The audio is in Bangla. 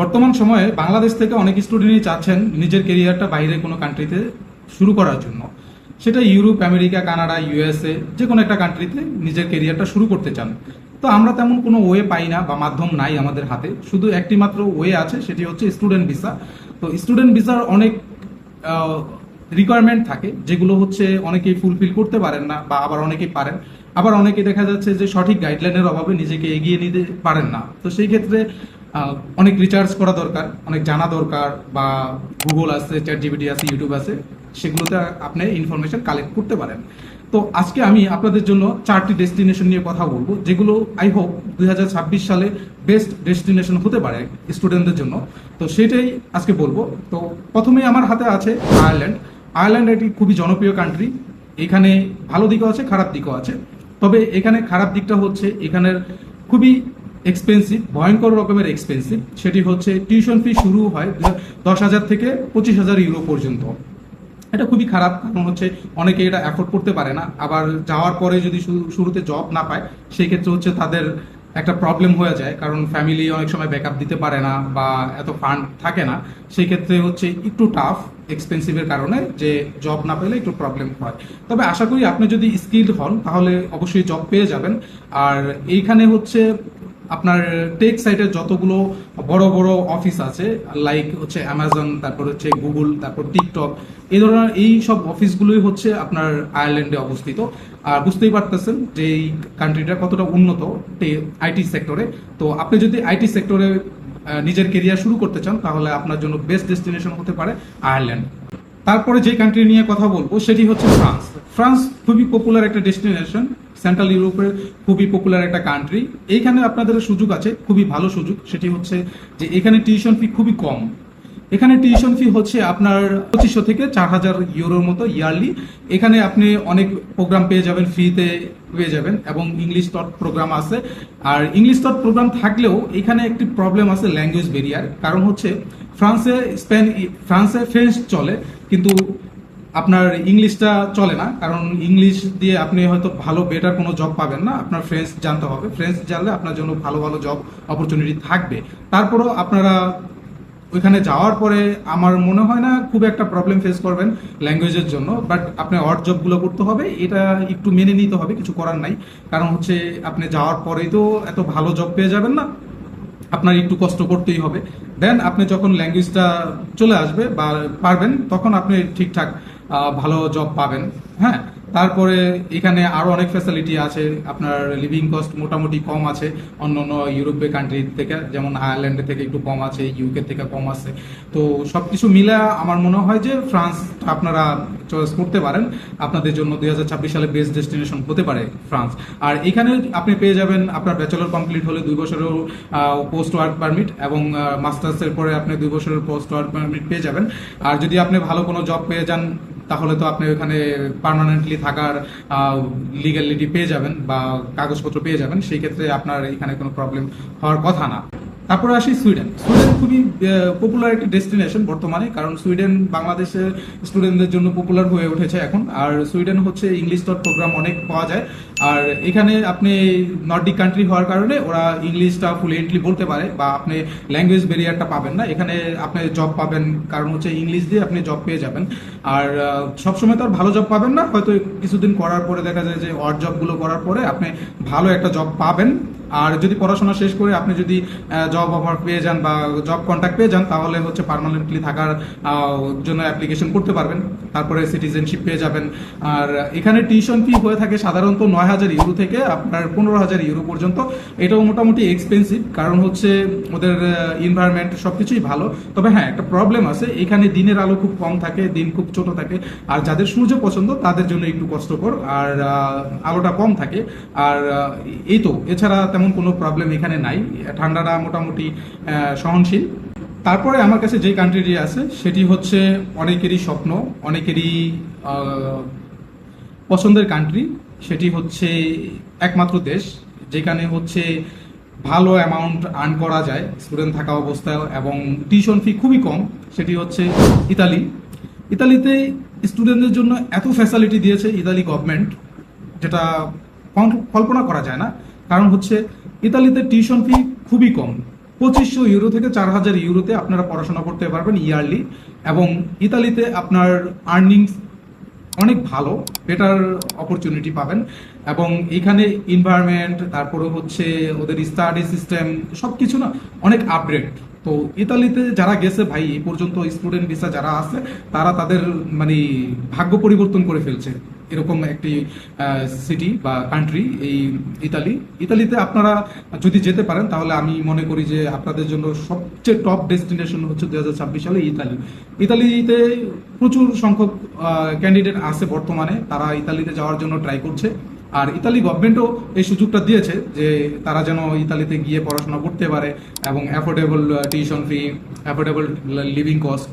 বর্তমান সময়ে বাংলাদেশ থেকে অনেক স্টুডেন্টই চাচ্ছেন নিজের কেরিয়ারটা বাইরে কোনো কান্ট্রিতে শুরু করার জন্য। সেটা ইউরোপ, আমেরিকা, কানাডা ইউএসএ যে কোনো একটা কান্ট্রিতে নিজের কেরিয়ারটা শুরু করতে চান। তো আমরা তেমন কোনো ওয়ে পাই না বা মাধ্যম নাই আমাদের হাতে। শুধু একটি মাত্র ওয়ে আছে, সেটি হচ্ছে স্টুডেন্ট ভিসা তো স্টুডেন্ট ভিসার অনেক রিকোয়ারমেন্ট থাকে, যেগুলো হচ্ছে অনেকেই ফুলফিল করতে পারেন না বা আবার অনেকেই পারেন। আবার অনেকে দেখা যাচ্ছে যে সঠিক গাইডলাইনের অভাবে নিজেকে এগিয়ে নিতে পারেন না। তো সেই ক্ষেত্রে অনেক রিচার্জ করা দরকার, অনেক জানা দরকার বা গুগল আছে চ্যাট জিবিটি আছে ইউটিউব আছে, সেগুলোতে আপনি ইনফরমেশন কালেক্ট করতে পারেন। তো আজকে আমি আপনাদের জন্য চারটি ডেস্টিনেশন নিয়ে কথা বলব, যেগুলো আই হোপ দুই হাজার ছাব্বিশ সালে বেস্ট ডেস্টিনেশন হতে পারে স্টুডেন্টদের জন্য। তো সেটাই আজকে বলব। তো প্রথমেই আমার হাতে আছে আয়ারল্যান্ড আয়ারল্যান্ড একটি খুবই জনপ্রিয় কান্ট্রি এখানে ভালো দিকও আছে, খারাপ দিকও আছে। তবে এখানে খারাপ দিকটা হচ্ছে এখানের খুবই এক্সপেন্সিভ ভয়ঙ্কর রকমের এক্সপেন্সিভ সেটি হচ্ছে টিউশন ফি শুরু হয় দশ হাজার থেকে পঁচিশ হাজার ইউরো পর্যন্ত। এটা খুবই খারাপ, কারণ হচ্ছে অনেকে এটা অ্যাফোর্ড করতে পারে না। আবার যাওয়ার পরে যদি শুরু- শুরুতে জব না পায়, সেই ক্ষেত্রে হচ্ছে তাদের একটা প্রবলেম হয়ে যায়। কারণ ফ্যামিলি অনেক সময় ব্যাকআপ দিতে পারে না বা এত ফান্ড থাকে না। সেই ক্ষেত্রে হচ্ছে একটু টাফ এক্সপেন্সিভের কারণে যে জব না পেলে একটু প্রবলেম হয়। তবে আশা করি আপনি যদি স্কিল্ড হন, তাহলে অবশ্যই জব পেয়ে যাবেন। আর এইখানে হচ্ছে আপনার টেক সাইটের যতগুলো বড় বড় অফিস আছে লাইক হচ্ছে অ্যামাজন তারপর হচ্ছে গুগল তারপর টিকটক এই ধরনের এই সব অফিসগুলোই হচ্ছে আপনার আয়ারল্যান্ডে অবস্থিত। আর বুঝতেই পারতেছেন যে এই কান্ট্রিটা কতটা উন্নত আইটি সেক্টরে তো আপনি যদি আইটি সেক্টরে নিজের কেরিয়ার শুরু করতে চান, তাহলে আপনার জন্য বেস্ট ডেস্টিনেশন হতে পারে আয়ারল্যান্ড তারপরে যে কান্ট্রি নিয়ে কথা বলব, সেটি হচ্ছে ফ্রান্স ফ্রান্স খুবই পপুলার একটা ডেস্টিনেশন সেন্ট্রাল ইউরোপের খুবই পপুলার একটা কান্ট্রি এইখানে আপনাদের সুযোগ আছে, খুবই ভালো সুযোগ। সেটি হচ্ছে যে এখানে টিউশন ফি খুবই কম। এখানে টিউশন ফি হচ্ছে আপনার পঁচিশশো থেকে চার হাজার ইউরোর মতো ইয়ারলি এখানে আপনি অনেক প্রোগ্রাম পেয়ে যাবেন ফ্রিতে পেয়ে যাবেন এবং ইংলিশ টট প্রোগ্রাম আছে। আর ইংলিশ টট প্রোগ্রাম থাকলেও এখানে একটি প্রবলেম আছে ল্যাঙ্গুয়েজ বেরিয়ার কারণ হচ্ছে ফ্রান্সে স্পেন ফ্রান্সে ফ্রেঞ্চ চলে, কিন্তু আপনার ইংলিশটা চলে না, কারণ ইংলিশ দিয়ে আপনি হয়তো ভালো বেটার কোনো জব পাবেন না। আপনার ফ্রেঞ্চ জানতে হবে। ফ্রেঞ্চ জানলে আপনার জন্য ভালো ভালো জব অপরচুনিটি থাকবে। তারপরও আপনারা ওইখানে যাওয়ার পরে আমার মনে হয় না খুব একটা প্রবলেম ফেস করবেন ল্যাঙ্গুয়েজের জন্য বাট আপনি অড জবগুলো করতে হবে। এটা একটু মেনে নিতে হবে, কিছু করার নাই। কারণ হচ্ছে আপনি যাওয়ার পরেই তো এত ভালো জব পেয়ে যাবেন না। আপনার একটু কষ্ট করতেই হবে। দেন আপনি যখন ল্যাঙ্গুয়েজটা চলে আসবে বা পারবেন, তখন আপনি ঠিকঠাক ভালো জব পাবেন। হ্যাঁ? তারপরে এখানে আরও অনেক ফ্যাসিলিটি আছে। আপনার লিভিং কস্ট মোটামুটি কম আছে। অন্য অন্য ইউরোপীয় কান্ট্রি থেকে, যেমন আয়ারল্যান্ডের থেকে একটু কম আছে ইউকে থেকে কম আছে। তো সবকিছু মিলে আমার মনে হয় যে ফ্রান্স আপনারা চয়েস করতে পারেন। আপনাদের জন্য দুই হাজার ছাব্বিশ সালে বেস্ট ডেস্টিনেশন হতে পারে ফ্রান্স আর এখানে আপনি পেয়ে যাবেন আপনার ব্যাচেলর কমপ্লিট হলে দুই বছরের পোস্ট ওয়ার্ক পারমিট এবং মাস্টার্সের পরে আপনি দুই বছরের পোস্ট ওয়ার্ক পারমিট পেয়ে যাবেন। আর যদি আপনি ভালো কোনো জব পেয়ে যান তাহলে তো আপনি ওখানে পার্মানেন্টলি থাকার লিগ্যালিটি পেয়ে যাবেন বা কাগজপত্র পেয়ে যাবেন, সেই ক্ষেত্রে আপনার এখানে কোনো প্রবলেম হওয়ার কথা না। তারপরে আসি সুইডেন। সুইডেন খুবই পপুলার একটি ডেস্টিনেশন বর্তমানে, কারণ সুইডেন বাংলাদেশের স্টুডেন্টদের জন্য পপুলার হয়ে উঠেছে এখন। আর সুইডেন হচ্ছে ইংলিশ ডট প্রোগ্রাম অনেক পাওয়া যায়। আর এখানে আপনি নর্ডিক কান্ট্রি হওয়ার কারণে ওরা ইংলিশটা ফ্লুয়েন্টলি বলতে পারে বা আপনি ল্যাঙ্গুয়েজ ব্যারিয়ারটা পাবেন না। এখানে আপনি জব পাবেন, কারণ হচ্ছে ইংলিশ দিয়ে আপনি জব পেয়ে যাবেন। আর সবসময় তো আর ভালো জব পাবেন না। হয়তো কিছুদিন করার পরে দেখা যায় যে অড জবগুলো করার পরে আপনি ভালো একটা জব পাবেন। আর যদি পড়াশোনা শেষ করে আপনি যদি জব অফার পেয়ে যান বা জব কন্ট্যাক্ট পেয়ে যান, তাহলে হচ্ছে পার্মানেন্টলি থাকার জন্য অ্যাপ্লিকেশন করতে পারবেন। তারপরে সিটিজেনশিপ পেয়ে যাবেন। আর এখানে টিউশন ফি হয়ে থাকে সাধারণত নয় হাজার ইউরো থেকে আপনার পনেরো হাজার ইউরো পর্যন্ত। এটাও মোটামুটি এক্সপেন্সিভ কারণ হচ্ছে ওদের এনভায়রনমেন্ট সবকিছুই ভালো। তবে হ্যাঁ একটা প্রবলেম আছে, এখানে দিনের আলো খুব কম থাকে, দিন খুব ছোট থাকে। আর যাদের সূর্য পছন্দ, তাদের জন্য একটু কষ্টকর। আর আলোটা কম থাকে। আর এই তো, এছাড়া তেমন কোনো প্রবলেম এখানে নাই। ঠান্ডাটা মোটামুটি সহনশীল। তারপরে আমার কাছে যে কান্ট্রিটি আছে, সেটি হচ্ছে অনেকেরই স্বপ্ন, অনেকেরই পছন্দের কান্ট্রি সেটি হচ্ছে একমাত্র দেশ যেখানে হচ্ছে ভালো অ্যামাউন্ট আর্ন করা যায় স্টুডেন্ট থাকা অবস্থায়, এবং টিউশন ফি খুবই কম, সেটি হচ্ছে ইতালি। ইতালিতে স্টুডেন্টদের জন্য এত ফ্যাসিলিটি দিয়েছে ইতালি গভর্নমেন্ট যেটা কল্পনা করা যায় না। কারণ হচ্ছে ইতালিতে টিউশন ফি খুবই কম। পঁচিশশো ইউরো থেকে চার হাজার ইউরোতে আপনারা পড়াশোনা করতে পারবেন ইয়ারলি এবং ইতালিতে আপনার আর্নিংস অনেক ভালো বেটার অপরচুনিটি পাবেন। এবং এখানে ইনভায়রনমেন্ট তারপরে হচ্ছে ওদের স্টাডি সিস্টেম সব কিছু না অনেক আপগ্রেড তো ইতালিতে যারা গেছে ভাই, এই পর্যন্ত স্টুডেন্ট ভিসা যারা আছে, তারা তাদের মানে ভাগ্য পরিবর্তন করে ফেলছে। এরকম একটি সিটি বা কান্ট্রি এই ইতালি। ইতালিতে আপনারা যদি যেতে পারেন, তাহলে আমি মনে করি যে আপনাদের জন্য সবচেয়ে টপ ডেস্টিনেশন হচ্ছে দু হাজার ছাব্বিশ সালে ইতালি। ইতালিতে প্রচুর সংখ্যক ক্যান্ডিডেট আছে বর্তমানে। তারা ইতালিতে যাওয়ার জন্য ট্রাই করছে। আর ইতালি গভর্নমেন্টও এই সুযোগটা দিয়েছে যে তারা যেন ইতালিতে গিয়ে পড়াশোনা করতে পারে এবং affordable tuition fee affordable living cost